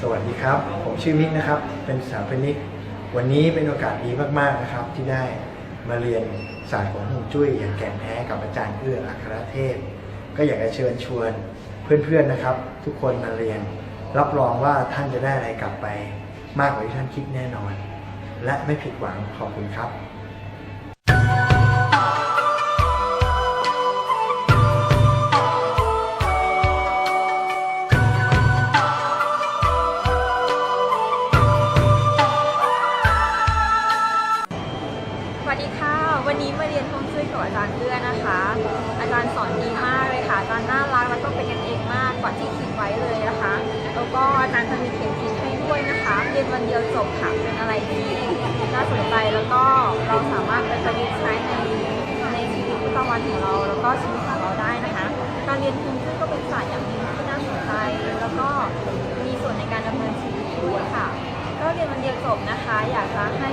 สวัสดีครับ ผมชื่อมิกนะครับ เป็นสถาปนิก วันนี้เป็นโอกาสดีมากๆนะครับ ที่ได้มาเรียนศาสตร์ของฮวงจุ้ยอย่างแก่นแท้กับอาจารย์เอื้ออัครเทพ ก็อยากจะเชิญชวนเพื่อนๆนะครับ ทุกคนมาเรียน รับรองว่าท่านจะได้อะไรกลับไป มากกว่าที่ท่านคิดแน่นอน และไม่ผิดหวังขอบคุณครับ ก็อาจารย์จะมีเขียนทีให้ด้วยนะคะเรียนวันเดียวจบค่ะเป็นอะไรที่น่าสนใจแล้วก็เราสามารถไปประยุกต์ใช้ในในชีวิตประจำวันของเรา แล้วก็ชีวิตของเราได้นะคะ การเรียนฮวงขึ้นก็เป็นศาสตร์อย่างหนึ่งที่น่าสนใจแล้วก็มีส่วนในการดำเนินชีวิตด้วยค่ะ ก็เรียนวันเดียวจบนะคะ อยากจะให้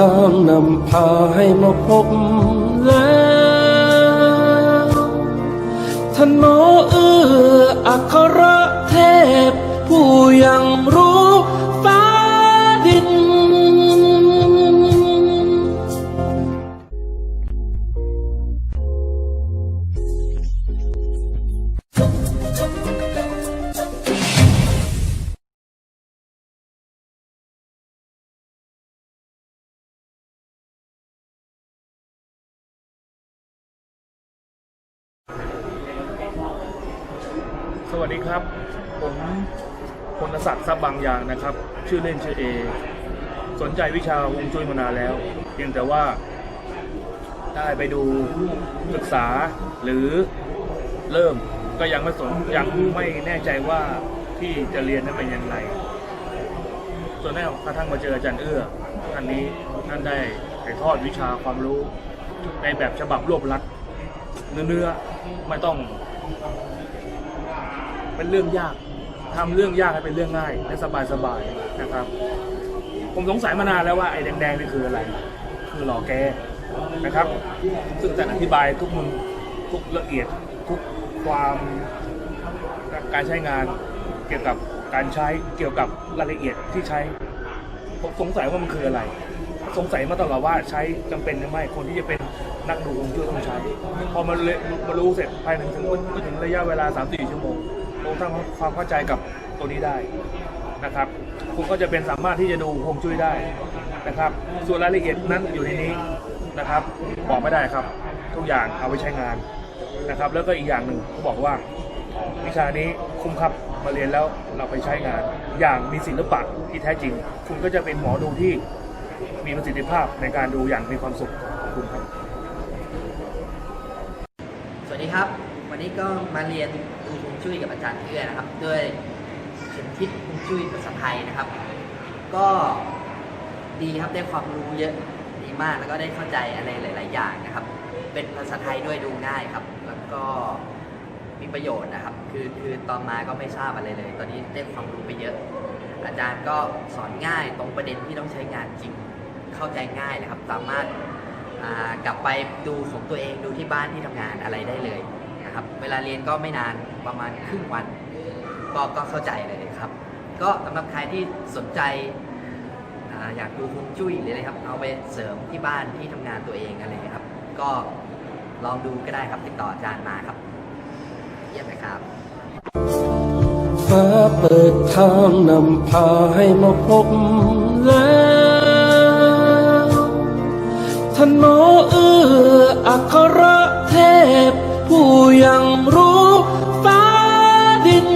ทางนำพาให้มาพบ วัสดีครับ ผมพลศักดิ์ทรัพย์บางอย่างนะครับ ชื่อเล่นชื่อเอ สนใจวิชาฮวงจุ้ยมานานแล้ว เพียงแต่ว่าได้ไปดูศึกษาหรือเริ่มก็ยังไม่สนยังไม่แน่ใจว่าที่จะเรียนนั้นเป็นอย่างไรจนได้กระทั่งมาเจออาจารย์เอื้อท่านนี้ท่านได้ถ่ายทอดวิชาความรู้ในแบบฉบับรวบลัดเนื้อๆไม่ต้อง เป็นเรื่องยากทำเรื่องยากให้เป็นเรื่องง่าย และสบายๆนะครับ ผมสงสัยมานานแล้วว่าไอ้แดงๆนี่คืออะไร คือหล่อแกนะครับ ซึ่งจะอธิบายทุกมุมทุกละเอียดทุกความการใช้งานเกี่ยวกับการใช้เกี่ยวกับรายละเอียดที่ใช้ ผมสงสัยว่ามันคืออะไร สงสัยมาตลอดว่าใช้จำเป็นหรือไม่คนที่จะเป็นนักดูฮวงจุ้ยต้องใช้ พอมาเลมารู้เสร็จภายในถึงไม่ถึงระยะเวลา 3-4 ชั่วโมง ผมทำความเข้าใจกับตัวนี้ได้นะครับ คุณก็จะเป็นสามารถที่จะดูฮวงจุ้ยได้นะครับ ส่วนรายละเอียดนั้นอยู่ในนี้นะครับ บอกไม่ได้ครับ ทุกอย่างเอาไว้ใช้งานนะครับ แล้วก็อีกอย่างหนึ่งเขาบอกว่า วิชานี้คุ้มครับมาเรียนแล้วเราไปใช้งาน อย่างมีศิลปะที่แท้จริง คุณก็จะเป็นหมอดูที่มีประสิทธิภาพในการดูอย่างมีความสุขขอบคุณครับ สวัสดีครับ วันนี้ก็มาเรียนดูฮวงจุ้ยกับอาจารย์เอื้อนะครับ ด้วยเข็มทิศฮวงจุ้ยภาษาไทยนะครับ ก็ดีครับได้ความรู้เยอะดีมากแล้วก็ได้เข้าใจอะไรหลาย ๆ อย่างนะครับ เป็นภาษาไทยด้วยดูง่ายครับ แล้วก็มีประโยชน์นะครับ คือคือตอนมาก็ไม่ทราบอะไรเลย ตอนนี้ได้ความรู้ไปเยอะ อาจารย์ก็สอนง่ายตรงประเด็นที่ต้องใช้งานจริงเข้าใจง่ายนะครับ สามารถกลับไปดูของตัวเองดูที่บ้านที่ทำงานอะไรได้เลย ครับ เวลาเรียนก็ไม่นานประมาณครึ่งวัน ก็ก็เข้าใจเลยครับ ก็สำหรับใครที่สนใจออยากดูฮวงจุ้ยหรืออะไรครับ เอาไปเสริมที่บ้านที่ทำงานตัวเองอะไรครับ ก็ลองดูก็ได้ครับติดต่ออาจารย์มาครับยี่ยมเลยครับฟ้าเปิดทางนำพาให้มาพบแล้วท่านหมอเอื้ออัครเทพ ผู้ยังรู้ฟ้าดิน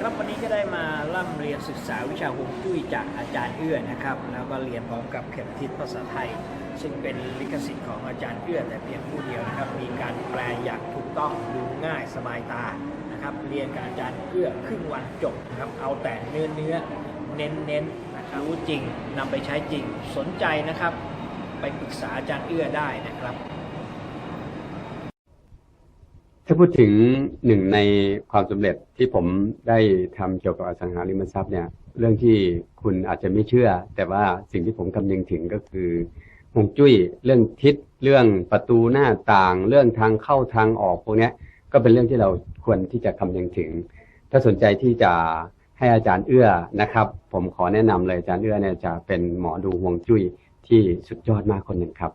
ครับวันนี้ก็ได้มาล่ำเรียนศึกษาวิชาฮวงจุ้ยจากอาจารย์เอื้อนะครับ แล้วก็เรียนพร้อมกับเข็มทิศภาษาไทย ซึ่งเป็นลิขสิทธิ์ของอาจารย์เอื้อแต่เพียงผู้เดียวนะครับ มีการแปลอย่างถูกต้องดูง่ายสบายตานะครับ เรียนกับอาจารย์เอื้อครึ่งวันจบนะครับ เอาแต่เนื้อเนื้อเน้นเน้นนะครับรู้จริงนำไปใช้จริงสนใจนะครับ ไปปรึกษาอาจารย์เอื้อได้นะครับ ถ้าพูดถึงหนึ่งในความสำเร็จที่ผมได้ทำเกี่ยวกับอสังหาริมทรัพย์เนี่ยเรื่องที่คุณอาจจะไม่เชื่อ แต่ว่าสิ่งที่ผมคำนึงถึงก็คือ ฮวงจุ้ย เรื่องทิศเรื่องประตูหน้าต่าง เรื่องทางเข้าทางออกพวกนี้ก็เป็นเรื่องที่เราควรที่จะคำนึงถึง ถ้าสนใจที่จะให้อาจารย์เอื้อนะครับ ผมขอแนะนำเลยอาจารย์เอื้อเนี่ยจะเป็นหมอดูฮวงจุ้ยที่สุดยอดมากคนหนึ่งครับ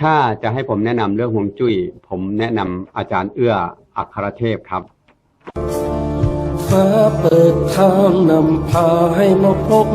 ถ้าจะให้ผมแนะนำเรื่องฮวงจุ้ย ผมแนะนำอาจารย์เอื้ออัครเทพครับฟ้าเปิดทางนำพาให้มาพบ